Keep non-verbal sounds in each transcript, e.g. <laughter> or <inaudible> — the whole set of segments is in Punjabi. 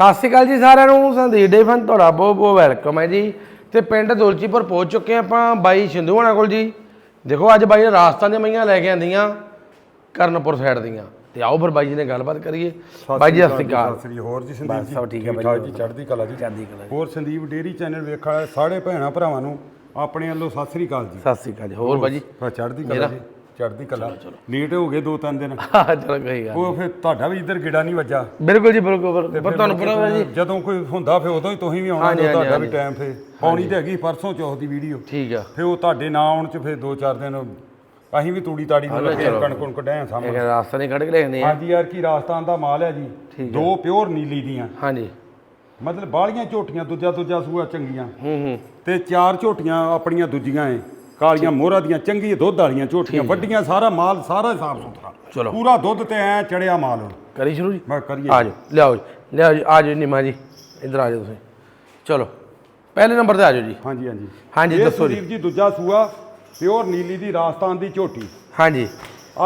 ਸਤਿ ਸ਼੍ਰੀ ਅਕਾਲ ਜੀ ਸਾਰਿਆਂ ਨੂੰ ਸੰਦੀਪ ਡੇ ਫਨ ਤੁਹਾਡਾ ਬਹੁਤ ਬਹੁਤ ਵੈਲਕਮ ਹੈ ਜੀ। ਤੇ ਪਿੰਡ ਦੁਲਚੀਪੁਰ ਪਹੁੰਚ ਚੁੱਕੇ ਆਪਾਂ ਬਾਈ ਸਿੰਧੂ ਹੋਣਾ ਕੋਲ ਜੀ। ਦੇਖੋ ਅੱਜ ਬਾਈ ਨੇ ਰਾਜਸਥਾਨ ਦੀਆਂ ਮਈਆਂ ਲੈ ਕੇ ਆਂਦੀਆਂ ਕਰਨਪੁਰ ਸਾਈਡ ਦੀਆਂ। ਤੇ ਆਓ ਫਿਰ ਬਾਈ ਜੀ ਨੇ ਗੱਲਬਾਤ ਕਰੀਏ। ਬਾਈ ਜੀ ਸਤਿ ਸ਼੍ਰੀ ਅਕਾਲ। ਸਤਿ ਸ੍ਰੀ ਹੋਰ ਜੀ ਸੰਦੀਪ ਜੀ? ਸਭ ਠੀਕ ਹੈ ਬਾਈ ਜੀ ਚੜ੍ਹਦੀ ਕਲਾ ਜੀ? ਚੜ੍ਹਦੀ ਕਲਾ। ਹੋਰ ਸੰਦੀਪ ਡੇਰੀ ਚੈਨਲ ਵੇਖਣ ਵਾਲੇ ਸਾਰੇ ਭੈਣਾਂ ਭਰਾਵਾਂ ਨੂੰ ਆਪਣੇ ਵੱਲੋਂ ਸਤਿ ਸ੍ਰੀ ਅਕਾਲ ਜੀ। ਸਤਿ ਸ਼੍ਰੀ ਅਕਾਲ ਜੀ ਹੋਰ ਬਾਈ ਜੀ? ਚੜ੍ਹਦੀ ਕਲਾ ਜੀ। ਚੜ੍ਹਦੀ ਕਲਾ। ਲੇਟ ਹੋ ਗਏ ਦੋ ਤਿੰਨ ਦਿਨ। <laughs> ਚਲੋ ਕੋਈ ਗੱਲ ਉਹ ਫਿਰ ਤੁਹਾਡਾ ਵੀ ਇੱਧਰ ਗਿੜਾ ਨਹੀਂ ਵੱਜਾ। ਬਿਲਕੁਲ ਜੀ ਬਿਲਕੁਲ। ਪਰ ਤੁਹਾਨੂੰ ਪਤਾ ਹੈ ਜੀ। ਜਦੋਂ ਕੋਈ ਹੁੰਦਾ ਫਿਰ ਉਦੋਂ ਹੀ ਤੁਸੀਂ ਵੀ ਆਉਣਾ ਜਦੋਂ ਤੁਹਾਡਾ ਵੀ ਟਾਈਮ ਫੇ ਆਉਣੀ ਤੇ ਹੈਗੀ ਪਰਸੋਂ ਚੌਥ ਦੀ ਵੀਡੀਓ ਠੀਕ ਆ। ਫਿਰ ਉਹ ਤੁਹਾਡੇ ਨਾ ਆਉਣ ਚ ਫਿਰ ਦੋ ਚਾਰ ਦਿਨ ਅਸੀਂ ਵੀ ਤੂੜੀ ਤਾੜੀ ਨੂੰ ਲੱਗੇ ਕਣਕ ਕੁਣਕ ਡੈਂ ਸਾਹਮਣੇ। ਇਹ ਰਾਸਤਾ ਨਹੀਂ ਕੱਢ ਕੇ ਲਿਖਦੇ ਆ। ਹਾਂਜੀ ਯਾਰ ਕੀ ਰਾਜਸਥਾਨ ਦਾ ਮਾਲ ਹੈ ਜੀ। ਦੋ ਪਿਓਰ ਨੀਲੀ ਦੀਆਂ। ਹਾਂਜੀ। ਮਤਲਬ ਬਾਲੀਆਂ ਝੋਟੀਆਂ ਦੂਜਾ ਦੂਜਾ ਸੂਆ ਚੰਗੀਆਂ। ਹੂੰ ਹੂੰ। ਤੇ ਚਾਰ ਝੋਟੀਆਂ ਆਪਣੀਆਂ ਦੂਜੀਆਂ ਏ। ਕਾਲੀਆਂ ਮੋਹਰਾਂ ਦੀਆਂ ਚੰਗੀ ਦੁੱਧ ਵਾਲੀਆਂ ਝੋਟੀਆਂ ਵੱਡੀਆਂ ਸਾਰਾ ਮਾਲ ਸਾਰਾ ਸਾਫ਼ ਸੁਥਰਾ। ਚਲੋ। ਪੂਰਾ ਦੁੱਧ ਤੇ ਐ ਚੜਿਆ ਮਾਲ ਹੁਣ। ਕਰੀ ਸ਼ੁਰੂ ਜੀ? ਮੈਂ ਕਰੀਏ। ਆ ਜਾਓ ਲਿਆਓ ਜੀ। ਲਿਆਓ ਜੀ ਆ ਜਾਓ ਨਿਮਾ ਜੀ। ਇੱਧਰ ਆ ਜਾਓ ਤੁਸੀਂ। ਚਲੋ ਪਹਿਲੇ ਨੰਬਰ ਤੇ ਆ ਜਾਓ ਜੀ। ਹਾਂਜੀ ਹਾਂਜੀ। ਹਾਂਜੀ, ਇਹ ਦੱਸੋ ਜੀ। ਸੰਦੀਪ ਜੀ ਦੂਜਾ ਸੂਆ ਪਿਓਰ ਨੀਲੀ ਦੀ ਰਾਜਸਥਾਨ ਦੀ ਝੋਟੀ। ਹਾਂਜੀ।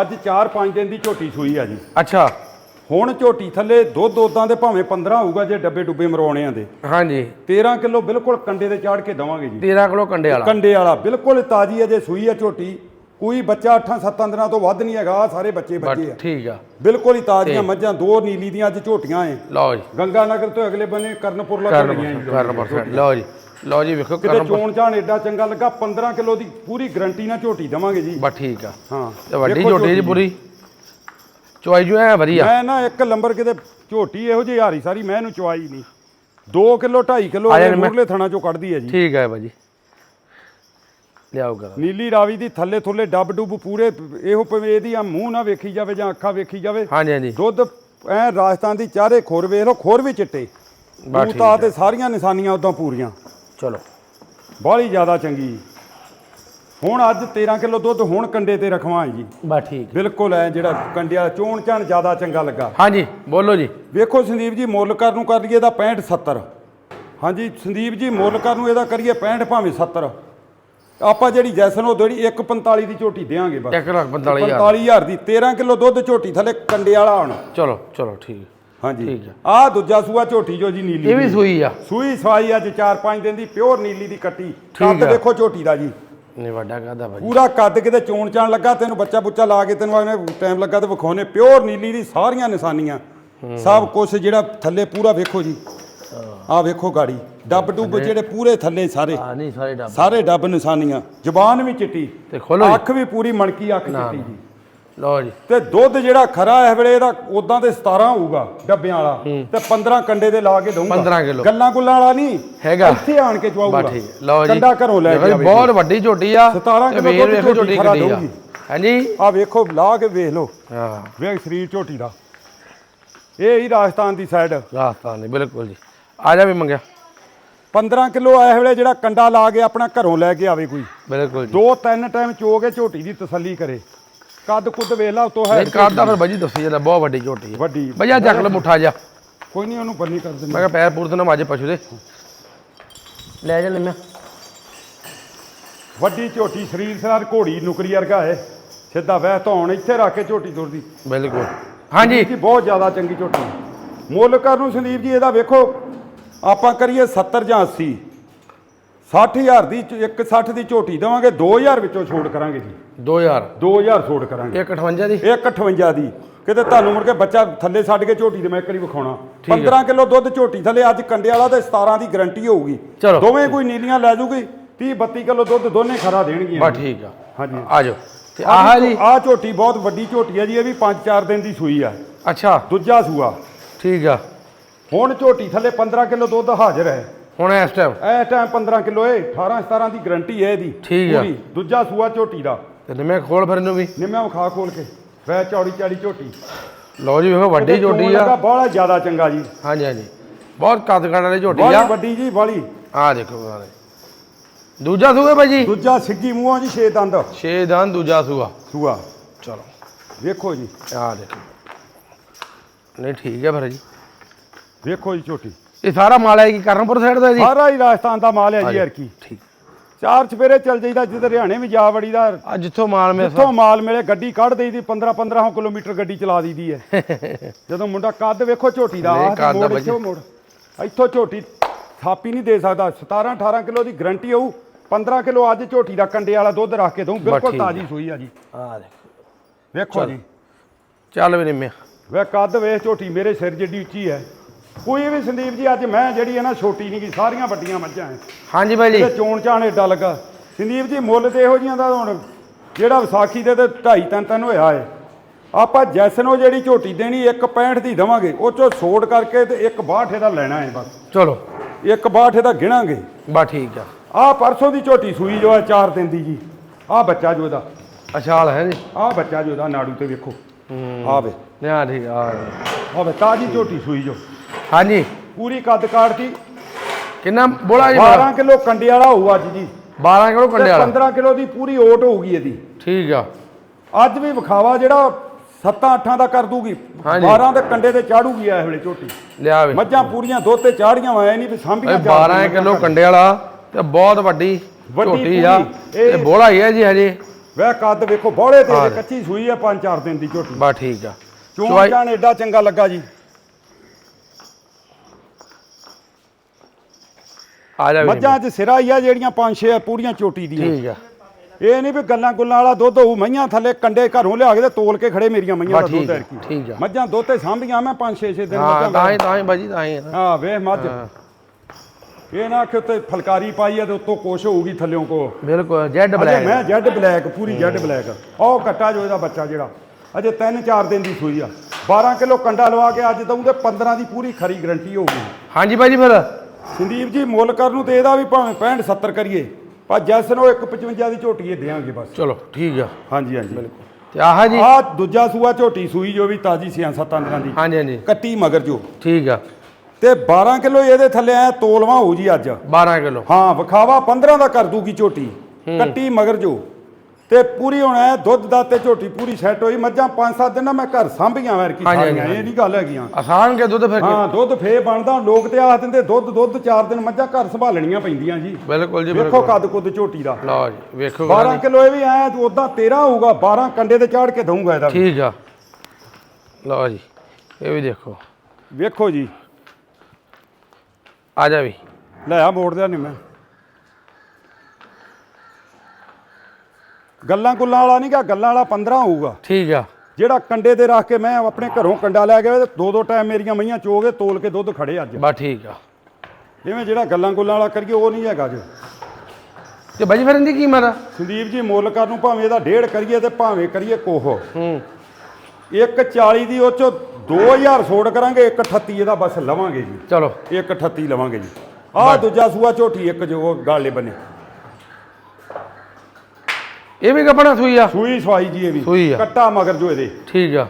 ਅੱਜ 4-5 ਦਿਨ ਦੀ ਝੋਟੀ ਸੂਈ ਆ ਜੀ। ਅੱਛਾ। ਹੁਣ ਝੋਟੀ ਥੱਲੇ ਦੁੱਧ ਉਦਾਂ ਦੇ ਭਾਵੇਂ 15 ਹੋਊਗਾ ਜੇ ਡੱਬੇ ਡੁੱਬੇ ਮਰਵਾਉਣੇ ਆ ਦੇ। ਹਾਂਜੀ। 13 ਕਿਲੋ ਬਿਲਕੁਲ ਕੰਡੇ ਤੇ ਚਾੜ ਕੇ ਦਵਾਂਗੇ ਜੀ। 13 ਕਿਲੋ ਕੰਡੇ ਵਾਲਾ। ਕੰਡੇ ਵਾਲਾ ਬਿਲਕੁਲ ਤਾਜੀ ਅਜੇ ਸੂਈ ਆ ਝੋਟੀ। ਕੋਈ ਬੱਚਾ 8-7 ਦਿਨਾਂ ਤੋਂ ਵੱਧ ਨਹੀਂ ਹੈਗਾ ਸਾਰੇ ਬੱਚੇ ਬੱਚੇ ਆ। ਠੀਕ ਆ। ਬਿਲਕੁਲ ਹੀ ਤਾਜ਼ੀਆਂ ਮੱਝਾਂ ਦੋ ਨੀਲੀ ਦੀਆਂ ਅੱਜ ਝੋਟੀਆਂ ਐ। ਲਓ ਜੀ। ਗੰਗਾ ਨਗਰ ਤੋਂ ਅਗਲੇ ਬੰਨੇ ਕਰਨਪੁਰ ਲਾ ਕਰਨ ਚਲੀਆਂ ਜੀ। ਕਰਨ ਪਰ ਲਓ ਜੀ। ਲਓ ਜੀ ਵੇਖੋ ਕਿਤੇ ਚੋਣ ਚਾਣ ਐਡਾ ਚੰਗਾ ਲੱਗਾ 15 ਕਿਲੋ ਦੀ ਪੂਰੀ ਗਰੰਟੀ ਨਾਲ ਝੋਟੀ ਦਵਾਂਗੇ ਜੀ। ਬਸ ਠੀਕ ਆ। ਹਾਂ। ਤੇ ਵੱਡੀ ਝੋਟੀ ਜੀ ਪੂਰੀ। ਚੁਆਈ ਜੋ ਐ ਵਧੀਆ। ਮੈਂ ਨਾ ਇੱਕ ਲੰਬਰ ਕਿਤੇ ਝੋਟੀ ਇਹੋ ਜਿਹੀ ਹਾਰੀ ਸਾਰੀ ਮੈਂ ਇਹਨੂੰ ਚਵਾਈ ਨਹੀਂ। 2 ਕਿਲੋ 2.5 ਕਿਲੋ ਮੁਰਲੇ ਥਣਾ ਚੋਂ ਕੱਢਦੀ ਹੈ ਜੀ। ਠੀਕ ਹੈ ਬਾਜੀ ਲਿਆਓ ਕਰ ਨੀਲੀ ਰਾਵੀ ਦੀ ਥੱਲੇ ਥੁੱਲੇ ਡੱਬ ਡੁੱਬ ਪੂਰੇ ਇਹੋ ਪਵੇ ਇਹਦੀ ਆ ਮੂੰਹ ਨਾ ਵੇਖੀ ਜਾਵੇ ਜਾਂ ਅੱਖਾਂ ਵੇਖੀ ਜਾਵੇ। ਹਾਂਜੀ ਹਾਂਜੀ। ਦੁੱਧ ਐ ਰਾਜਸਥਾਨ ਦੀ ਚਾਰੇ ਖੋਰ ਵੇਖ ਲਓ ਖੋਰ ਵੀ ਚਿੱਟੇ। ਬੂਤਾ ਤੇ ਸਾਰੀਆਂ ਨਿਸ਼ਾਨੀਆਂ ਉਦਾਂ ਪੂਰੀਆਂ। ਚਲੋ। ਬਾਹਲੀ ਜ਼ਿਆਦਾ ਚੰਗੀ। ਹੁਣ ਅੱਜ 13 ਕਿਲੋ ਦੁੱਧ ਹੁਣ ਕੰਡੇ ਤੇ ਰਖਵਾਂ ਜੀ। ਬਸ ਠੀਕ। ਬਿਲਕੁਲ ਐ ਜਿਹੜਾ ਕੰਡਿਆ ਚੋਣ ਚਾਣ ਜ਼ਿਆਦਾ ਚੰਗਾ ਲੱਗਾ। ਹਾਂਜੀ ਬੋਲੋ ਜੀ। ਵੇਖੋ ਸੰਦੀਪ ਜੀ ਮੁੱਲ ਕਰ ਨੂੰ ਕਰ ਲਈਏ ਇਹਦਾ 65 70 ਹਾਂਜੀ ਸੰਦੀਪ ਜੀ ਮੁੱਲ ਕਰ ਨੂੰ ਇਹਦਾ ਕਰੀਏ 65 ਭਾਵੇਂ 70 ਆਪਾਂ ਜਿਹੜੀ ਜੈਸਨ ਉਹ ਜਿਹੜੀ 145 ਦੀ ਝੋਟੀ ਦੇਾਂਗੇ ਬਸ। 1 ਲੱਖ 45000 45000 ਦੀ 13 ਕਿਲੋ ਦੁੱਧ ਝੋਟੀ ਥੱਲੇ ਕੰਡੇ ਵਾਲਾ ਹੁਣ ਚਲੋ ਚਲੋ ਠੀਕ। ਹਾਂਜੀ। ਠੀਕ ਆ। ਦੂਜਾ ਸੂਆ ਝੋਟੀ ਜੋ ਜੀ ਨੀਲੀ ਇਹ ਵੀ ਦੀ। ਸੂਈ ਆ। ਸੂਈ ਸਵਾਈ ਅੱਜ 4-5 ਦਿਨ ਦੀ ਪਿਓਰ ਨੀਲੀ ਦੀ ਕੱਟੀ। ਕੱਦ। ਦੇਖੋ ਝੋਟੀ ਦਾ ਜੀ। ਨਹੀਂ ਵੱਡਾ ਕਾਦਾ ਭਾਜੀ? ਪੂਰਾ ਕੱਦ ਕਿਤੇ ਚੋਣ ਚਾਣ ਲੱਗਾ ਤੈਨੂੰ ਬੱਚਾ ਬੁੱਚਾ ਲਾ ਕੇ ਤੈਨੂੰ ਆਨੇ ਟਾਈਮ ਲੱਗਾ ਤੇ ਵਿਖਾਉਨੇ ਪਿਓਰ ਨੀਲੀ ਦੀ ਸਾਰੀਆਂ ਨਿਸ਼ਾਨੀਆਂ। ਸਭ ਕੁਝ ਜਿਹੜਾ ਥੱਲੇ ਪੂਰਾ ਵੇਖੋ ਜੀ। ਆਹ ਵੇਖੋ ਗਾੜੀ। ਡੱਬ ਡੁੱਬ ਜਿਹੜੇ ਪੂਰੇ ਥੱਲੇ ਸਾਰੇ। ਆ ਨਹੀਂ ਸਾਰੇ ਡੱਬ। ਸਾਰੇ ਡੱਬ ਨਿਸ਼ਾਨੀਆਂ। ਜ਼ੁਬਾਨ ਵੀ ਚਿੱਟੀ। ਤੇ ਖੋਲੋ ਜੀ। ਅੱਖ ਵੀ ਪੂਰੀ ਮਣਕੀ ਅੱਖ ਚਿੱਟੀ ਜੀ। ਲਓ ਜੀ। ਤੇ ਦੁੱਧ ਜਿਹੜਾ ਖਰਾ ਇਸ ਵੇਲੇ ਇਹਦਾ ਉਦਾਂ ਤੇ 17 ਹੋਊਗਾ ਡੱਬਿਆਂ ਵਾਲਾ ਤੇ 15 ਕੰਡੇ ਦੇ ਲਾ ਕੇ ਦਊਂਗਾ। 15 ਕਿਲੋ। ਗੱਲਾਂ ਗੁੱਲਾਂ ਵਾਲਾ ਨਹੀਂ ਹੈਗਾ। ਇੱਥੇ ਆਣ ਕੇ ਚਵਾਊਗਾ ਠੀਕ। ਹੈ ਲਓ ਜੀ। ਕੰਡਾ ਘਰੋਂ ਲੈ ਕੇ ਆਵੇ ਬਹੁਤ ਵੱਡੀ ਝੋਟੀ ਆ। 17 ਤੇ ਕਿਲੋ ਦੁੱਧ ਝੋਟੀ ਖਰਾ ਦਊਗੀ। ਹਾਂਜੀ। ਆ ਵੇਖੋ ਲਾ ਕੇ ਵੇਖ ਲਓ। ਹਾਂ। ਵੇਖ ਸਰੀਰ ਝੋਟੀ ਦਾ। ਇਹ ਹੀ ਰਾਜਸਥਾਨ ਦੀ ਸਾਈਡ ਰਾਜਸਥਾਨ ਦੀ ਬਿਲਕੁਲ ਜੀ। ਆ ਜਾ ਵੀ ਮੰਗਿਆ। 15 ਕਿਲੋ ਇਸ ਵੇਲੇ ਜਿਹੜਾ ਕੰਡਾ ਲਾ ਕੇ ਆਪਣਾ ਘਰੋਂ ਲੈ ਕੇ ਆਵੇ ਕੋਈ। ਬਿਲਕੁਲ ਜੀ। ਦੋ ਤਿੰਨ ਟਾਈਮ ਚੋ ਕੇ ਝੋਟੀ ਦੀ ਤਸੱਲੀ ਕਰੇ। ਕੱਦ ਕੁੱਦ ਵੇਖ ਲਾ ਉਤੋਂ ਹੈ ਇਹ ਕਰਦਾ ਫਿਰ ਬਾਜੀ ਦੱਸੀ ਜਾਂਦਾ ਬਹੁਤ ਵੱਡੀ ਝੋਟੀ ਹੈ ਵੱਡੀ। ਭਈਆ ਚੱਕ ਲੈ ਮੁੱਠਾ ਜਾ ਕੋਈ ਨਹੀਂ ਉਹਨੂੰ ਬੰਨੀ ਕਰ ਦਿੰਦੇ ਮੈਂ ਕਿਹਾ ਪੈਰ ਪੂਰ ਤੇ ਨਾ ਮਾਜੇ ਪਸ਼ੂ ਦੇ। ਲੈ ਜਾ ਨਿੰਮਿਆ ਵੱਡੀ ਝੋਟੀ ਸਰੀਰ ਸਾਰ ਘੋੜੀ ਨੁਕਰੀ ਵਰਗਾ ਹੈ। ਸਿੱਧਾ ਵਹਿ ਧੌਣ ਇੱਥੇ ਰੱਖ ਕੇ ਝੋਟੀ ਤੁਰਦੀ। ਬਿਲਕੁਲ। ਹਾਂਜੀ। ਜੀ ਬਹੁਤ ਜ਼ਿਆਦਾ ਚੰਗੀ ਝੋਟੀ ਮੁੱਲ ਕਰ ਨੂੰ ਸੰਦੀਪ ਜੀ ਇਹਦਾ ਵੇਖੋ ਆਪਾਂ ਕਰੀਏ 70 ਜਾਂ 80 60000 ਦੀ ਚ- ਇੱਕ 60 ਦੀ ਝੋਟੀ ਦੇਵਾਂਗੇ 2000 ਵਿੱਚੋਂ ਛੋੜ ਕਰਾਂਗੇ ਜੀ। 2000 2000 ਛੋੜ ਕਰਾਂਗੇ। 158 ਦੀ? ਇੱਕ 58 ਦੀ। ਕਿਤੇ ਤੁਹਾਨੂੰ ਮੁੜ ਕੇ ਬੱਚਾ ਥੱਲੇ ਛੱਡ ਕੇ ਝੋਟੀ ਦੇ ਮੈਂ ਇੱਕ ਵਾਰੀ ਵਿਖਾਉਣਾ। 15 ਕਿਲੋ ਦੁੱਧ ਝੋਟੀ ਥੱਲੇ ਅੱਜ ਕੰਡੇ ਵਾਲਾ ਤੇ 17 ਦੀ ਗਾਰੰਟੀ ਹੋਊਗੀ। ਦੋਵੇਂ ਕੋਈ ਨੀਲੀਆਂ ਲੈ ਜੂਗੀ 30 32 ਕਿਲੋ ਦੁੱਧ ਦੋਨੇ ਖਰਾ ਦੇਣਗੀਆਂ। ਬਸ ਠੀਕ ਆ। ਹਾਂਜੀ। ਆ ਜਾਓ। ਤੇ ਆਹ ਜੀ। ਆਹ ਝੋਟੀ ਬਹੁਤ ਵੱਡੀ ਝੋਟੀ ਹੈ ਜੀ ਇਹ ਵੀ 5-4 ਦਿਨ ਦੀ ਸੂਈ ਆ। ਅੱਛਾ। ਦੂਜਾ ਸੂਆ। ਠੀਕ ਆ। ਹੁਣ ਝੋਟੀ ਥੱਲੇ 15 ਕਿਲੋ ਦੁੱਧ ਹਾਜ਼ਰ ਹੈ। ਹੁਣ ਇਸ ਟਾਈਮ ਇਸ ਟਾਈਮ 15 ਕਿਲੋ ਏ 18 17 ਦੀ ਗਾਰੰਟੀ ਹੈ ਇਹਦੀ। ਠੀਕ ਆ। ਪੂਰੀ। ਦੂਜਾ ਸੂਆ ਝੋਟੀ ਦਾ। ਤੇ ਨਿੰਮੇ ਖੋਲ ਫਿਰ ਇਹਨੂੰ ਵੀ। ਨਿੰਮਿਆ ਵਿਖਾ ਖੋਲ ਕੇ। ਵੈ ਚੌੜੀ ਚਾੜੀ ਝੋਟੀ। ਲਓ ਜੀ ਵੇਖੋ ਵੱਡੀ ਝੋਟੀ ਆ। ਬੜਾ ਜ਼ਿਆਦਾ ਚੰਗਾ ਜੀ। ਹਾਂਜੀ ਹਾਂਜੀ। ਬਹੁਤ ਕੱਦ ਕਾਠ ਵਾਲੀ ਝੋਟੀ ਬਾਲੀ ਆ ਵੱਡੀ ਜੀ ਬਾਲੀ ਆ ਦੇਖੋ ਬਾਰੇ ਦੂਜਾ ਸੂਆ ਭਾਜੀ ਦੂਜਾ ਸਿੱਗੀ ਮੂੰਹਾਂ ਜੀ ਛੇ ਦੰਦ। ਛੇ ਦੰਦ ਦੂਜਾ ਸੂਆ। ਸੂਆ। ਚਲੋ। ਵੇਖੋ ਜੀ। ਆ ਦੇਖੋ। ਨਹੀਂ ਠੀਕ ਹੈ ਫਿਰ ਜੀ। ਵੇਖੋ ਜੀ ਝੋਟੀ। ਇਹ ਸਾਰਾ ਮਾਲ ਹੈ ਕੀ ਕਰਨਪੁਰ ਸਾਈਡ ਦਾ ਜੀ? ਸਾਰਾ ਹੀ ਰਾਜਸਥਾਨ ਦਾ ਮਾਲ ਹੈ ਜੀ ਯਾਰ ਕੀ ਠੀਕ। ਚਾਰ ਚਫੇਰੇ ਚੱਲ ਜਾਈਦਾ ਜਿੱਦ ਹਰਿਆਣੇ ਵੀ ਜਾ ਵੜੀ ਦਾ ਆ ਜਿੱਥੋਂ ਮਾਲ ਮੇ ਜਿੱਥੋਂ ਮਾਲ ਮਿਲੇ ਗੱਡੀ ਕੱਢ ਦੇਈਦੀ 15 1500 ਕਿਲੋਮੀਟਰ ਗੱਡੀ ਚਲਾ ਦਈਦੀ ਹੈ। <laughs> ਜਦੋਂ ਮੁੰਡਾ ਕੱਦ ਵੇਖੋ ਝੋਟੀ ਦਾ ਮੋੜ। ਇੱਥੇ ਮੋੜ। ਇੱਥੋਂ ਝੋਟੀ ਥਾਪੀ ਨਹੀਂ ਦੇ ਸਕਦਾ। 17 18 ਕਿਲੋ ਦੀ ਗਰੰਟੀ ਹੋਊ 15 ਕਿਲੋ ਅੱਜ ਝੋਟੀ ਦਾ ਕੰਡੇ ਵਾਲਾ ਦੁੱਧ ਰੱਖ ਕੇ ਦਊ ਬਿਲਕੁਲ। ਤਾਜ਼ੀ ਸੂਈ ਆ ਜੀ। ਆ ਵੇਖੋ ਜੀ। ਚੱਲ ਵੀ ਨਿੰਮਿਆ। ਵੇ ਕੱਦ ਵੇਖ ਝੋਟੀ ਮੇਰੇ ਸਿਰ ਜਿੱਡੀ ਉੱਚੀ ਹੈ। ਕੋਈ ਵੀ ਸੰਦੀਪ ਜੀ ਅੱਜ ਮੈਂ ਜਿਹੜੀ ਹੈ ਨਾ ਛੋਟੀ ਨਹੀਂ ਗਈ ਸਾਰੀਆਂ ਵੱਡੀਆਂ ਮੱਝਾਂ ਐ। ਹਾਂਜੀ ਬਾਈ ਜੀ। ਤੇ ਚੋਣ ਚਾਣ ਏਡਾ ਲੱਗਾ। ਸੰਦੀਪ ਜੀ ਮੁੱਲ ਤੇ ਇਹੋ ਜੀਆਂ ਦਾ ਹੁਣ ਜਿਹੜਾ ਵਿਸਾਖੀ ਦੇ ਤੇ ਢਾਈ ਤਿੰਨ ਤਿੰਨ ਹੋਇਆ ਏ। ਆਪਾਂ ਜੈਸਨੋ ਜਿਹੜੀ ਝੋਟੀ ਦੇਣੀ 165 ਦੀ ਦਵਾਂਗੇ। ਉਹ ਚੋਂ ਛੋੜ ਕਰਕੇ ਤੇ 162 ਦਾ ਲੈਣਾ ਹੈ ਬਸ। ਚਲੋ। 162 ਦਾ ਗਿਣਾਂਗੇ। ਬਾ ਠੀਕ ਆ। ਆਹ ਪਰਸੋਂ ਦੀ ਝੋਟੀ ਸੂਈ ਜੋ ਹੈ 4 ਦਿਨ ਦੀ ਜੀ। ਆਹ ਬੱਚਾ ਜੋ ਇਹਦਾ। ਅਛਾਲ ਹੈ ਜੀ। ਆਹ ਬੱਚਾ ਜੋ ਇਹਦਾ ਨਾੜੂ ਤੇ ਵੇਖੋ। ਆਹ ਵੇ। ਨਿਆ ਠੀਕ ਆ ਆਹ ਵੇ ਤਾਜੀ ਝੋਟੀ ਸੂਈ ਜੋ। ਹਾਂਜੀ। ਪੂਰੀ ਕੱਦ ਕਾੜਤੀ। ਕਿੰਨਾ ਬੋਲਾ ਜੀ 12 ਕਿਲੋ ਕੰਡੇ ਵਾਲਾ ਹੋਊ ਅੱਜ ਜੀ। 12 ਕਿਲੋ ਕੰਡੇ ਵਾਲਾ। 15 ਕਿਲੋ ਦੀ ਪੂਰੀ ਓਟ ਹੋਊਗੀ ਇਹਦੀ। ਠੀਕ ਆ। ਅੱਜ ਵੀ ਵਿਖਾਵਾ ਜਿਹੜਾ 7-8 ਦਾ ਕਰ ਦੂਗੀ। ਹਾਂਜੀ। 12 ਦੇ ਕੰਡੇ ਤੇ ਚਾੜੂਗੀ ਇਸ ਵੇਲੇ ਝੋਟੀ। ਲਿਆ ਵੇ। ਮੱਝਾਂ ਪੂਰੀਆਂ ਦੁੱਧ ਤੇ ਚਾੜੀਆਂ ਵਾਇਆ ਨਹੀਂ ਵੀ ਸਾਂਭੀਆਂ 12 ਕਿਲੋ ਕੰਡੇ ਵਾਲਾ ਤੇ ਬਹੁਤ ਵੱਡੀ ਝੋਟੀ ਆ। ਇਹ- ਬੋਲਾ ਹੀ ਹੈ ਜੀ ਹਜੇ। ਵੈ ਕੱਦ ਵੇਖੋ ਬੋਲੇ ਤੇ ਕੱਚੀ ਸੂਈ ਆ 5-4 ਦਿਨ ਦੀ ਝੋਟੀ। ਬਾ ਠੀਕ ਆ। ਚੋਣ ਚਾਣ ਏਡਾ ਚੰਗਾ ਲੱਗਾ ਜੀ। ਆ ਜਾ ਮੱਝਾਂ 'ਚ ਸਿਰਾ ਹੀ ਆ ਜਿਹੜੀਆਂ 5-6 ਆ ਪੂਰੀਆਂ ਝੋਟੀ ਦੀਆਂ। ਠੀਕ ਆ। ਇਹ ਨਹੀਂ ਵੀ ਗੱਲਾਂ ਗੁੱਲਾਂ ਵਾਲਾ ਦੁੱਧ ਹੋਊ ਮਈਆਂ ਥੱਲੇ ਕੰਡੇ ਘਰੋਂ ਲਿਆ ਕੇ ਤੇ ਤੋਲ ਕੇ ਖੜੇ ਮੇਰੀਆਂ ਮਈਆਂ ਦਾ ਦੁੱਧ ਠੀਕ ਆ, ਐਰਕੀ ਠੀਕ ਆ। ਮੱਝਾਂ ਦੁੱਧ ਤੇ ਸਾਂਭੀਆਂ ਮੈਂ 5-6 ਦਿਨ ਮੱਝਾਂ ਤਾਂ ਹੀ ਤਾਂ ਹੀ ਬਾਜੀ ਤਾਂ ਹੀ। ਹਾਂ ਵੇਖ ਮੱਝ। ਇਹ ਨਾ ਕਿ ਉੱਤੇ ਫਲਕਾਰੀ ਪਾਈ ਆ ਤੇ ਉੱਤੋਂ ਕੁਛ ਹੋਊਗੀ ਥੱਲਿਓਂ ਕੋ। ਬਿਲਕੁਲ ਜੈਡ ਬਲੈਕ। ਮੈਂ ਜੈਡ ਬਲੈਕ ਪੂਰੀ ਜੈਡ ਬਲੈਕ। ਉਹ ਕੱਟਾ ਜੋ ਇਹਦਾ ਬੱਚਾ ਜਿਹੜਾ ਅਜੇ 3-4 ਦਿਨ ਦੀ ਸੂਈ ਆ। 12 ਕਿਲੋ ਕੰਡਾ ਲਵਾ ਕੇ ਅੱਜ ਦਊਂ ਤੇ 15 ਦੀ ਪੂਰੀ ਖਰੀ ਗਰੰਟੀ ਹੋਊਗੀ। ਹਾਂਜੀ ਬਾਜੀ ਫਿਰ। ਸੰਦੀਪ ਜੀ ਮੁੱਲ ਕਰਨ ਨੂੰ ਤੇ ਇਹਦਾ ਵੀ ਭਾਵੇਂ 65 70 ਕਰੀਏ ਪਰ ਜੈਸਨ ਉਹ 155 ਦੀ ਝੋਟੀ ਇਹ ਦੇਾਂਗੇ ਬਸ। ਚਲੋ ਠੀਕ ਆ। ਹਾਂਜੀ ਹਾਂਜੀ। ਤੇ ਆਹ ਜੀ? ਆ ਦੂਜਾ ਸੂਆ ਝੋਟੀ ਸੂਈ ਜੋ ਵੀ ਤਾਜੀ ਸਿਆਂ ਸੱਤਾਂ ਦਿਨਾਂ ਦੀ। ਹਾਂਜੀ ਹਾਂਜੀ। ਕੱਟੀ ਮਗਰ ਜੋ। ਠੀਕ ਆ। ਤੇ 12 ਕਿਲੋ ਇਹਦੇ ਥੱਲੇ ਆ ਤੋਲਵਾ ਹੋਊ ਜੀ ਅੱਜ। 12 ਕਿਲੋ। ਹਾਂ ਵਿਖਾਵਾ 15 ਦਾ ਕਰ ਦੂਗੀ ਝੋਟੀ। ਕੱਟੀ ਮਗਰ ਜੋ। ਤੇ ਪੂਰੀ ਹੁਣ ਐ ਦੁੱਧ ਦਾ ਤੇ ਝੋਟੀ ਪੂਰੀ ਸੈੱਟ ਹੋਈ। ਮੱਝਾਂ 5-7 ਦਿਨ ਨਾ ਮੈਂ ਘਰ ਸਾਂਭੀਆਂ ਵੈਰ ਕੀ ਹਾਂਜੀ, ਸਾਰੀਆਂ ਹਾਂਜੀ, ਇਹ ਨਹੀਂ ਗੱਲ ਹੈਗੀਆਂ। ਆਸਾਨ ਕੇ ਦੁੱਧ ਫਿਰ ਕੇ? ਹਾਂ ਦੁੱਧ ਫੇ ਬਣਦਾ ਲੋਕ ਤੇ ਆਖ ਦਿੰਦੇ ਦੁੱਧ ਦੁੱਧ 4 ਦਿਨ ਮੱਝਾਂ ਘਰ ਸੰਭਾਲਣੀਆਂ ਪੈਂਦੀਆਂ ਜੀ। ਬਿਲਕੁਲ ਜੀ ਵੇਖੋ ਬਿਲਕੁਲ। ਕੱਦ ਕੁੱਦ ਝੋਟੀ ਦਾ। ਲਓ ਜੀ ਵੇਖੋ 12 ਕਿਲੋ ਇਹ ਵੀ ਐ ਉਦਾਂ 13 ਹੋਊਗਾ 12 ਕੰਡੇ ਤੇ ਚਾੜ ਕੇ ਦਊਂਗਾ ਇਹਦਾ ਵੀ। ਠੀਕ ਆ। ਲਓ ਜੀ ਇਹ ਵੀ ਦੇਖੋ। ਵੇਖੋ ਜੀ। ਆ ਜਾ ਵੀ। ਲੈ ਆ ਮੋੜ ਦਿਆ ਨਹੀਂ ਮੈਂ। ਗੱਲਾਂ ਗੁੱਲਾਂ ਵਾਲਾ ਨਹੀਂਗਾ ਗੱਲਾਂ ਵਾਲਾ 15 ਹੋਊਗਾ। ਠੀਕ ਆ। ਜਿਹੜਾ ਕੰਡੇ ਤੇ ਰੱਖ ਕੇ ਮੈਂ ਆਪਣੇ ਘਰੋਂ ਕੰਡਾ ਲੈ ਗਿਆ ਤੇ ਦੋ ਦੋ ਟਾਈਮ ਮੇਰੀਆਂ ਮਈਆਂ ਚੋਗੇ ਤੋਲ ਕੇ ਦੁੱਧ ਖੜੇ ਅੱਜ। ਬਾ ਠੀਕ ਆ। ਜਿਵੇਂ ਜਿਹੜਾ ਗੱਲਾਂ ਗੁੱਲਾਂ ਵਾਲਾ ਕਰੀਏ ਉਹ ਨਹੀਂ ਹੈਗਾ ਜੋ ਤੇ ਬਾਜੀ ਫਿਰ ਇਹਦੀ ਕੀਮਤ ਆ? ਸੰਦੀਪ ਜੀ ਮੁੱਲ ਕਰਨ ਨੂੰ ਭਾਵੇਂ ਇਹਦਾ ਡੇਢ ਕਰੀਏ ਤੇ ਭਾਵੇਂ ਕਰੀਏ ਕੋਹ। ਹੂੰ। 140 ਦੀ ਉਹ ਚੋਂ 2000 ਛੋੜ ਕਰਾਂਗੇ 138 ਇਹਦਾ ਬਸ ਲਵਾਂਗੇ ਜੀ। ਚਲੋ। 138 ਲਵਾਂਗੇ ਜੀ। ਆਹ ਦੂਜਾ ਸੂਆ ਝੋਟੀ ਇੱਕ ਜੋ ਗਾਲੇ ਬਨੇ। ਇਹ ਵੀ ਕੱਪੜਾ ਸੂਈ ਆ? ਸੂਈ ਸਵਾਈ ਜੀ ਇਹ ਵੀ। ਸੂਈ ਆ। ਕੱਟਾ ਮਗਰ ਜੋ ਇਹਦੇ। ਠੀਕ ਆ।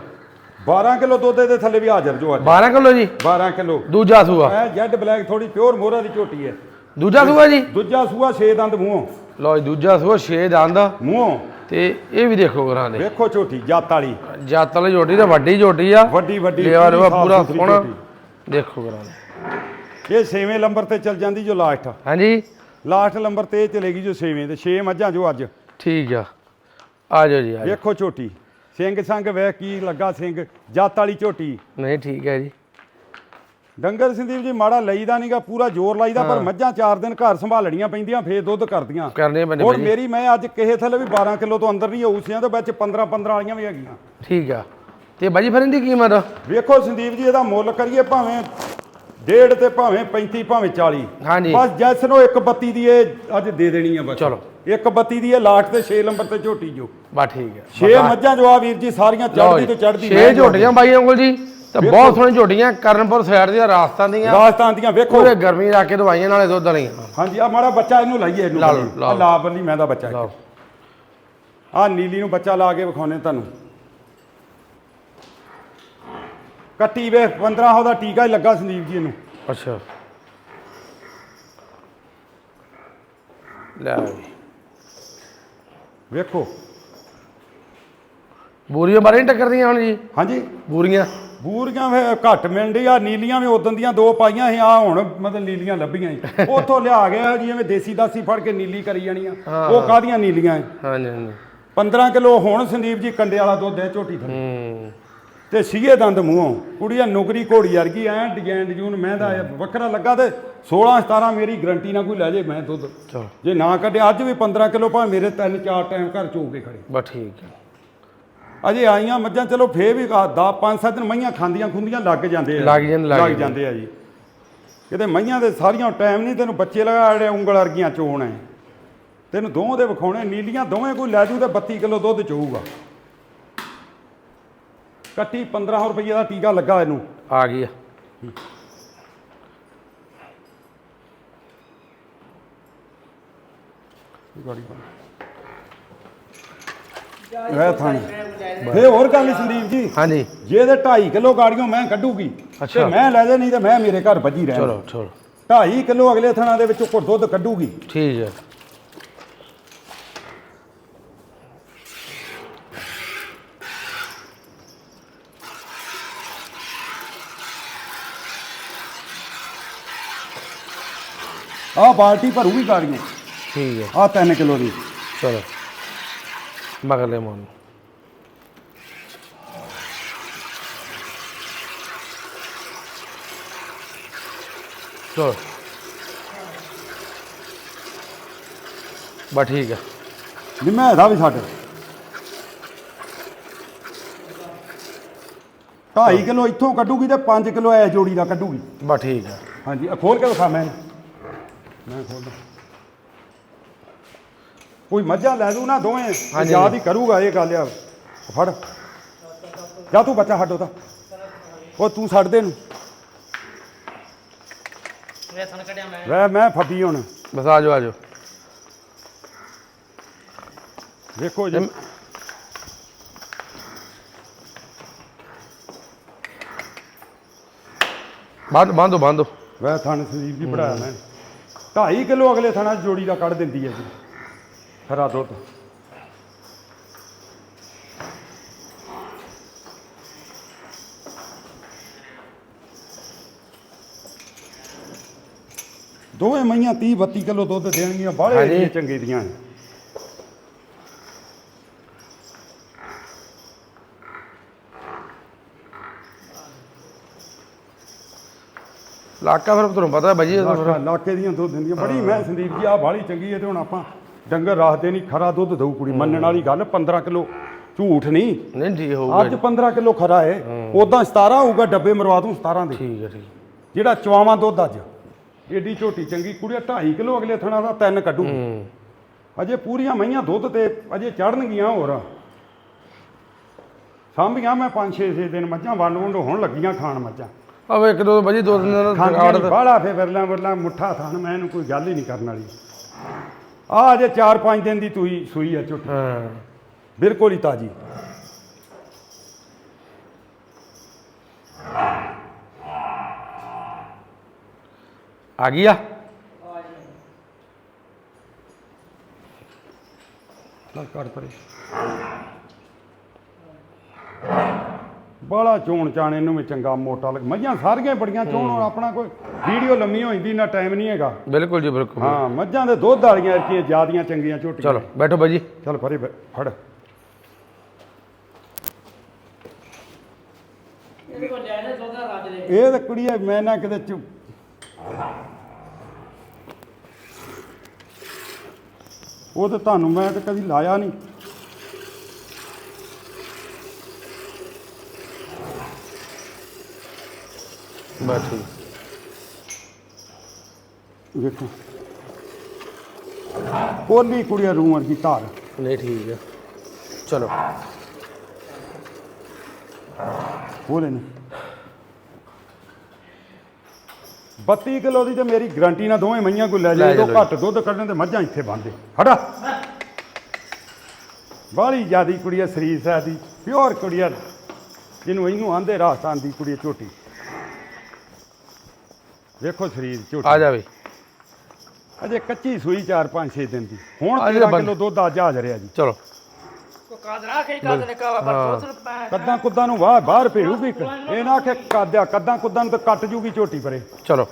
12 ਕਿਲੋ ਦੁੱਧ ਦੇ ਥੱਲੇ ਵੀ ਹਾਜ਼ਰ ਜੋ ਅੱਜ। 12 ਕਿਲੋ ਜੀ? 12 ਕਿਲੋ। ਦੂਜਾ ਸੂਆ। ਐ ਜੈਡ ਬਲੈਕ ਥੋੜੀ ਪਿਓਰ ਮੋਹਰਾ ਦੀ ਝੋਟੀ ਹੈ। ਦੂਜਾ ਸੂਆ ਜੀ? ਦੂਜਾ ਸੂਆ 6 ਦੰਦ ਮੂੰਹੋਂ। ਲਓ ਜੀ ਦੂਜਾ ਸੂਆ 6 ਦੰਦ। ਮੂੰਹੋਂ। ਤੇ ਇਹ ਵੀ ਦੇਖੋ ਕਰਾਂ ਦੇ। ਵੇਖੋ ਝੋਟੀ ਜੱਤ ਵਾਲੀ। ਜਾਤ ਵਾਲੀ ਝੋਟੀ ਤੇ ਵੱਡੀ ਝੋਟੀ ਆ। ਵੱਡੀ ਵੱਡੀ ਲਵਾ ਸਾਫ਼ ਪੂਰਾ ਸੁਥਰੀ ਸੋਹਣਾ ਝੋਟੀ। ਦੇਖੋ ਕਰਾਂ ਦੇ। ਇਹ ਛੇਵੇਂ ਨੰਬਰ ਤੇ ਚੱਲ ਜਾਂਦੀ ਜੋ ਲਾਸਟ। ਹਾਂਜੀ। ਲਾਸਟ ਨੰਬਰ ਤੇ ਇਹ ਚਲੇਗੀ ਜੋ ਛੇਵੇਂ ਤੇ 6 ਮੱਝਾਂ ਜੋ ਅੱਜ। ਠੀਕ ਆ। ਆ ਜਾਓ ਜੀ ਆ ਜਾਓ। ਵੇਖੋ ਝੋਟੀ। ਸਿੰਘ ਸੰਗ ਵੇਖ ਕੀ ਲੱਗਾ ਸਿੰਘ ਜੱਤ ਵਾਲੀ ਝੋਟੀ। ਨਹੀਂ ਠੀਕ ਹੈ ਜੀ। ਡੰਗਰ ਸੰਦੀਪ ਜੀ ਮਾੜਾ ਲਈਦਾ ਨਹੀਂਗਾ ਪੂਰਾ ਜ਼ੋਰ ਲਾਈਦਾ ਪਰ ਮੱਝਾਂ 4 ਦਿਨ ਘਰ ਸੰਭਾਲਣੀਆਂ ਪੈਂਦੀਆਂ ਫੇਰ ਦੁੱਧ ਕਰਦੀਆਂ। ਕਰਨੇ ਪੈਣੇ ਹੁਣ ਮੇਰੀ ਮੈਂ ਅੱਜ ਕਿਸੇ ਥੱਲੇ ਵੀ 12 ਕਿਲੋ ਤੋਂ ਅੰਦਰ ਨਹੀਂ ਹੋਊ ਸੀਆਂ ਤੇ ਵਿੱਚ 15 15 ਵਾਲੀਆਂ ਵੀ ਹੈਗੀਆਂ। ਠੀਕ ਆ। ਤੇ ਬਾਜੀ ਫਿਰ ਇਹਦੀ ਕੀਮਤ? ਵੇਖੋ ਸੰਦੀਪ ਜੀ ਇਹਦਾ ਮੁੱਲ ਕਰੀਏ ਭਾਵੇਂ ਡੇਢ ਤੇ ਭਾਵੇਂ 35 ਭਾਵੇਂ 40 ਹਾਂਜੀ। ਬਸ ਜੈਸ ਨੂੰ ਇੱਕ ਬੱਤੀ ਦੀ ਇਹ ਅੱਜ ਦੇ ਦੇਣੀ ਆ ਬਸ। ਚਲੋ। ਇੱਕ ਬੱਤੀ ਦੀ ਇਹ ਲਾਟ ਤੇ 6 ਨੰਬਰ ਤੇ ਝੋਟੀ ਜੋ। ਬਾ ਠੀਕ ਹੈ। 6 ਮੱਝਾਂ ਜੋ ਆ ਵੀਰ ਜੀ ਸਾਰੀਆਂ ਚੜਦੀ ਤੇ ਚੜਦੀ ਛੇ ਝੋਟੀਆਂ ਬਾਈ ਕੋਲ ਜੀ ਤੇ ਬਹੁਤ ਸੋਹਣੀ ਝੋਟੀਆਂ ਕਰਨਪੁਰ ਸਾਈਡ ਦੀਆਂ ਰਾਜਸਥਾਨ ਦੀਆਂ। ਰਾਜਸਥਾਨ ਦੀਆਂ ਵੇਖੋ। ਪੂਰੇ ਗਰਮੀ ਲਾ ਕੇ ਦਵਾਈਆਂ ਨਾਲੇ ਦੁੱਧ ਵਾਲੀਆਂ। ਹਾਂਜੀ ਆ ਮਾੜਾ ਬੱਚਾ ਇਹਨੂੰ ਲਾਈਏ ਇਹਨੂੰ ਲਾ ਲਓ। ਲਾ ਮੈਂ ਦਾ ਬੱਚਾ ਲਓ। ਆ ਨੀਲੀ ਨੂੰ ਬੱਚਾ ਲਾ ਕੇ ਵਿਖਾਉਣੇ ਤੁਹਾਨੂੰ। ਕੱਟੀ ਵੇ 1500 ਦਾ ਟੀਕਾ ਹੀ ਲੱਗਾ ਸੰਦੀਪ ਜੀ ਇਹਨੂੰ ਅੱਛਾ। ਲੈ ਵੀ ਵੇਖੋ। ਬੂਰੀਆਂ ਬਾਰੇ ਨੀ ਟੱਕਰਦੀਆਂ ਹੁਣ ਜੀ? ਹਾਂਜੀ। ਬੂਰੀਆਂ। ਬੂਰੀਆਂ ਵੇ ਘੱਟ ਮਿਲਦੀ ਆ ਨੀਲੀਆਂ ਵੀ ਉਦੋਂ ਦੀਆਂ ਦੋ ਪਾਈਆਂ ਸੀ ਆ ਹੁਣ ਮਤਲਬ ਨੀਲੀਆਂ ਲੱਭੀਆਂ ਸੀ <laughs> ਉੱਥੋਂ ਲਿਆ ਗਿਆ ਜੀ ਐਵੇਂ ਦੇਸੀ ਦਾਸੀ ਫੜ ਕੇ ਨੀਲੀ ਕਰੀ ਜਾਣੀਆਂ। ਉਹ ਕਾਦੀਆਂ ਨੀਲੀਆਂ ਐ? ਹਾਂਜੀ ਹਾਂਜੀ। 15 ਕਿਲੋ ਹੁਣ ਸੰਦੀਪ ਜੀ ਕੰਡੇ ਵਾਲਾ ਦੁੱਧ ਹੈ ਝੋਟੀ ਥੱਲੇ। ਹੂੰ। ਤੇ ਸੀਗੇ ਦੰਦ ਮੂੰਹੋਂ। ਕੁੜੀਆਂ ਨੌਕਰੀ ਘੋੜੀ ਵਰਗੀ ਐ ਡਿਜ਼ਾਈਨ ਡਿਜ਼ੂਨ ਮੈਂ ਦਾ ਵੱਖਰਾ ਲੱਗਾ ਤੇ 16 17 ਮੇਰੀ ਗਰੰਟੀ ਨਾਲ ਕੋਈ ਲੈ ਜੇ ਮੈਂ ਦੁੱਧ। ਜੇ ਨਾ ਕੱਢਿਆ ਅੱਜ ਵੀ 15 ਕਿਲੋ ਭਾਵੇਂ ਮੇਰੇ ਤਿੰਨ ਚਾਰ ਟਾਈਮ ਘਰ ਚੋ ਕੇ ਖੜੇ। ਬਸ ਠੀਕ ਹੈ। ਅਜੇ ਆਈਆਂ ਮੱਝਾਂ ਚਲੋ ਫੇਰ ਵੀ 10 5 7 ਦਿਨ ਮਈਆਂ ਖਾਂਦੀਆਂ ਖੁੰਦੀਆਂ ਲੱਗ ਜਾਂਦੇ ਆ। ਲੱਗ ਜਾਂਦੇ, ਆ ਜੀ। ਕਿਤੇ ਮਈਆਂ ਦੇ ਸਾਰੀਆਂ ਟਾਈਮ ਨਹੀਂ ਤੈਨੂੰ ਬੱਚੇ ਲਗਾ ਜਿਹੜੇ ਉਂਗਲ ਵਰਗੀਆਂ ਚੋਣ ਐ। ਤੈਨੂੰ ਦੋਵਾਂ ਦੇ ਵਿਖਾਉਣੇ ਨੀਲੀਆਂ ਦੋਵੇਂ ਕੋਈ ਲੈ ਜੂ ਤੇ 32 ਕਿਲੋ ਦੁੱਧ ਚੋਊਗਾ। ਕੱਟੀ 1500 ਰੁਪਏ ਦਾ ਟੀਕਾ ਲੱਗਾ ਇਹਨੂੰ। ਆ ਗਈ ਆ। ਥਾਣੀ। ਫੇ ਹੋਰ ਗੱਲ ਸੰਦੀਪ ਜੀ। ਹਾਂਜੀ। ਜੇ ਤੇ 2.5 ਕਿਲੋ ਗਾੜੀਆਂ ਮੈਂ ਕੱਢੂਗੀ ਤੇ ਅੱਛਾ। ਮੈਂ ਲੈ ਜਾ ਨਹੀਂ ਤੇ ਮੈਂ ਮੇਰੇ ਘਰ ਵੱਜੀ ਰਹਿ ਚਲੋ ਚਲੋ। 2.5 ਕਿਲੋ ਅਗਲੇ ਥਣਾ ਦੇ ਵਿੱਚੋਂ ਕੁਝ ਦੁੱਧ ਕੱਢੂਗੀ। ਠੀਕ ਹੈ ਆਹ ਬਾਲਟੀ ਭਰੂਗੀ ਗਾੜੀਆਂ। ਠੀਕ ਹੈ। ਆਹ 3 ਕਿਲੋ ਦੀ। ਚਲੋ। ਮਗਰਲੇ ਮੋਨ। ਚਲੋ। ਬਸ ਠੀਕ ਹੈ। ਨਿੰਮਾ ਇਹਦਾ ਵੀ ਛੱਡ। 2.5 ਕਿਲੋ ਇੱਥੋਂ ਕੱਢੂਗੀ ਤੇ 5 ਕਿਲੋ ਐ ਜੋੜੀ ਦਾ ਕੱਢੂਗੀ। ਬਸ ਠੀਕ ਹੈ। ਹਾਂਜੀ ਆ ਖੋਲ ਕੇ ਦਿਖਾ ਮੈਂ। ਮੈਂ ਖੋਲਦਾ ਕੋਈ ਮੱਝਾਂ ਲੈ ਦੂ ਨਾ ਦੋਵੇਂ। ਯਾਦ ਹੀ ਕਰੂਗਾ ਇਹ ਗੱਲ ਆ ਫੜ। ਜਾ ਤੂੰ ਬੱਚਾ ਛੱਡ ਉਹਦਾ। ਉਹ ਤੂੰ ਛੱਡ ਦੇ ਨੂੰ ਵੇਸਣ ਕੱਢਿਆ ਮੈਂ। ਵੈ ਮੈਂ ਫੱਬੀ ਹੁਣ। ਬਸ ਆ ਜਾਓ ਆ ਜਾਓ। ਵੇਖੋ ਜੀ। ਬੰਦ ਬੰਦੋ ਬੰਦੋ। ਵੈ ਥਣ ਸੰਦੀਪ ਜੀ ਪੜਾਇਆ ਮੈਂ। 2.5 ਕਿਲੋ ਅਗਲੇ ਥਣਾ ਜੋੜੀ ਦਾ ਕੱਢ ਦਿੰਦੀ ਹੈ ਜੀ। ਖਰਾ ਦੁੱਧ। ਦੋਵੇਂ ਮਈਆਂ 30 32 ਕਿਲੋ ਦੁੱਧ ਦੇਣਗੀਆਂ ਬਾਹਲੇ ਚੰਗੇ ਦੀਆਂ ਨੇ। ਇਲਾਕਾ ਫਿਰ ਤੁਹਾਨੂੰ ਪਤਾ ਭਾਜੀ ਇਹ ਤਾਂ ਫਿਰ- ਇਲਾਕਾ- ਇਲਾਕੇ ਦੀਆਂ ਦੁੱਧ ਦਿੰਦੀਆਂ। ਬੜੀ ਮੈਂ ਸੰਦੀਪ ਜੀ ਆ ਬਾਹਲੀ ਚੰਗੀ ਹੈ ਤੇ ਹੁਣ ਆਪਾਂ ਡੰਗਰ ਰੱਖਦੇ ਨਹੀਂ ਖਰਾ ਦੁੱਧ ਦਊ ਕੁੜੀ ਮੰਨਣ ਵਾਲੀ ਗੱਲ 15 ਕਿਲੋ ਝੂਠ ਨਹੀਂ। ਨਹੀਂ ਜੀ ਹੋਊਗਾ ਅੱਜ 15 ਕਿਲੋ ਖਰਾ ਹੈ ਉਦਾਂ 17 ਹੋਊਗਾ ਡੱਬੇ ਮਰਵਾ ਦੂੰ 17 ਦੇ। ਠੀਕ ਹੈ ਠੀਕ ਜਿਹੜਾ ਚਵਾਵਾਂ ਦੁੱਧ ਅੱਜ ਏਡੀ ਝੋਟੀ ਚੰਗੀ ਕੁੜੀ 2.5 ਕਿਲੋ ਅਗਲੇ ਥਣਾ ਦਾ ਤਿੰਨ ਕੱਢੂ। ਹੂੰ। ਅਜੇ ਪੂਰੀਆਂ ਮਈਆਂ ਦੁੱਧ ਤੇ ਅਜੇ ਚੜਨਗੀਆਂ ਹੋਰ। ਸਾਂਭੀਆਂ ਮੈਂ 5-6 6 ਦਿਨ ਮੱਝਾਂ ਵੰਡ ਵੰਡ ਹੋਣ ਲੱਗੀਆਂ ਖਾਣ ਮੱਝਾਂ। ਆਵੇ ਇੱਕ ਦੋ ਭਾਜੀ ਦੋ ਤਿੰਨ ਦਿਨ ਆਰਡਰ ਨਹੀਂ ਬਾਹਲਾ ਫੇ ਵਿਰਲਾ ਮੁੱਠਾ ਥਾਣ ਮੈਂ ਇਹਨੂੰ ਕੋਈ ਗੱਲ ਹੀ ਨਹੀਂ ਕਰਨ ਵਾਲੀ। ਆ ਅਜੇ 4-5 ਦਿਨ ਦੀ ਤੂਈ ਸੂਈ ਆ ਝੋਟੀ ਹਾਂ। ਬਿਲਕੁਲ ਹੀ ਤਾਜੀ। ਆ ਗਈ ਆ? ਚੱਲ ਕਰ ਪਰੇ। ਬਾਲਾ ਚੋਣ ਚਾਣ ਇਹਨੂੰ ਵੀ ਚੰਗਾ ਮੋਟਾ ਲੱਗ ਮੱਝਾਂ ਸਾਰੀਆਂ ਬੜੀਆਂ ਚੋਣ ਹੁਣ ਆਪਣਾ ਕੋਈ ਵੀਡੀਓ ਲੰਮੀ ਹੋ ਜਾਂਦੀ ਨਾ ਟਾਈਮ ਨਹੀਂ ਹੈਗਾ। ਬਿਲਕੁਲ ਜੀ ਬਿਲਕੁਲ। ਹਾਂ ਮੱਝਾਂ ਦੇ ਦੁੱਧ ਵਾਲੀਆਂ ਕੀ ਜਿਆਦੀਆਂ ਚੰਗੀਆਂ ਝੋਟੀਆਂ। ਚਲੋ ਬੈਠੋ ਭਾਜੀ ਚੱਲ ਬੈ- ਫੜ। ਇਹ ਤਾਂ ਕੁੜੀਏ ਮੈਂ ਨਾ ਕਿਤੇ ਚੁ ਉਹ ਤਾਂ ਤੁਹਾਨੂੰ ਮੈਂ ਤਾਂ ਕਦੀ ਲਾਇਆ ਨਹੀਂ। ਬਸ ਠੀਕ। ਵੇਖੋ। ਕੋਲੀ ਕੁੜੀਆਂ ਰੂਹ ਵਰਗੀ ਧਾਰ। ਨਹੀਂ ਠੀਕ ਹੈ ਚਲੋ। ਬੋਲੇ ਨੇ। 32 ਕਿਲੋ ਦੀ ਤੇ ਮੇਰੀ ਗਾਰੰਟੀ ਨਾਲ ਦੋਵੇਂ ਮਈਆਂ ਕੋ ਲੈ ਲੈ ਜਾਏ ਤੋਂ ਜਾਓ। ਘੱਟ ਦੁੱਧ ਕੱਢਣ ਤੇ ਮੱਝਾਂ ਇੱਥੇ ਬੰਦੇ ਹਟਾ। ਬਾਹਲੀ ਜਿਆਦੀ ਕੁੜੀਆ ਸਰੀਰ ਸਹਿ ਦੀ ਪਿਓਰ ਕੁੜੀਆ ਜਿਹਨੂੰ ਇਹਨੂੰ ਆਂਦੇ ਰਾਜਸਥਾਨ ਦੀ ਕੁੜੀ ਝੋਟੀ। ਵੇਖੋ ਸਰੀਰ ਝੋਟੀ ਆ ਜਾਵੇ ਅਜੇ ਕੱਚੀ ਸੂਈ 4 5 6 ਦਿਨ ਦੀ। ਹੁਣ ਅਜੇ 13 ਬੰਦ- ਕਿਲੋ ਦੁੱਧ ਅੱਜ ਆ ਜੀ ਚਲੋ। ਕੋ ਕਾਦਰਾ ਖੇ ਕਾਦ ਨੇ ਕਾਵਾ ਪਰ ਦੁੱਧ ਪੈ ਕੱਦਾਂ ਕੁੱਦਾਂ ਨੂੰ ਵਾਹ ਬਾਹਰ ਭੇੜੂਗੀ ਇਹ ਨਾ ਕਿ ਕਾਦਿਆ ਕੱਦਾਂ ਕੁੱਦਾਂ ਨੂੰ ਤਾਂ ਕੱਟ ਜੂਗੀ ਝੋਟੀ ਪਰੇ। ਚਲੋ।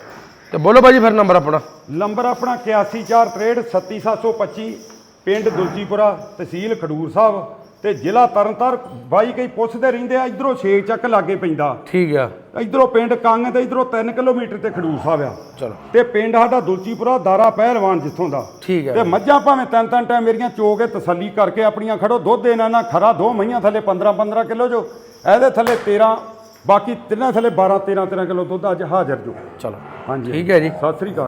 ਤੇ ਬੋਲੋ ਭਾਜੀ ਫਿਰ ਨੰਬਰ ਆਪਣਾ। ਨੰਬਰ ਆਪਣਾ 8143637725 ਪਿੰਡ ਦੁਲਜੀਪੁਰਾ ਤਹਿਸੀਲ ਖਡੂਰ ਸਾਹਿਬ। ਤੇ ਜ਼ਿਲ੍ਹਾ ਤਰਨਤਾਰ ਬਾਈ ਕਈ ਪੁੱਛਦੇ ਰਹਿੰਦੇ ਆ ਇਧਰੋਂ ਛੇ ਚੱਕ ਲਾਗੇ ਪੈਂਦਾ। ਠੀਕ ਆ। ਇਧਰੋਂ ਪਿੰਡ ਕੰਗ ਤੇ ਇਧਰੋਂ 3 ਕਿਲੋਮੀਟਰ ਤੇ ਖਡੂਰ ਸਾਹਿਬ ਆ। ਚਲੋ। ਤੇ ਪਿੰਡ ਸਾਡਾ ਦੁਲਚੀਪੁਰਾ ਦਾਰਾ ਪਹਿਲਵਾਨ ਜਿੱਥੋਂ ਦਾ। ਠੀਕ ਤੇ ਆ ਮੱਝਾਂ ਭਾਵੇਂ ਤਿੰਨ ਤਿੰਨ ਟਾਈਮ ਮੇਰੀਆਂ ਚੋ ਕੇ ਤਸੱਲੀ ਕਰਕੇ ਆਪਣੀਆਂ ਖੜੋ ਦੁੱਧ ਇਹਨਾਂ ਨਾਲ ਖਰਾ ਦੋ ਮਈਆਂ ਥੱਲੇ 15 15 ਕਿਲੋ ਜੋ ਇਹਦੇ ਥੱਲੇ 13 ਬਾਕੀ ਤਿੰਨਾਂ ਥੱਲੇ 12 13 13 ਕਿਲੋ ਦੁੱਧ ਅੱਜ ਹਾਜ਼ਰ ਜੋ। ਚਲੋ। ਹਾਂਜੀ ਠੀਕ ਹੈ ਜੀ। ਸਤਿ ਸ੍ਰੀ ਅਕਾਲ।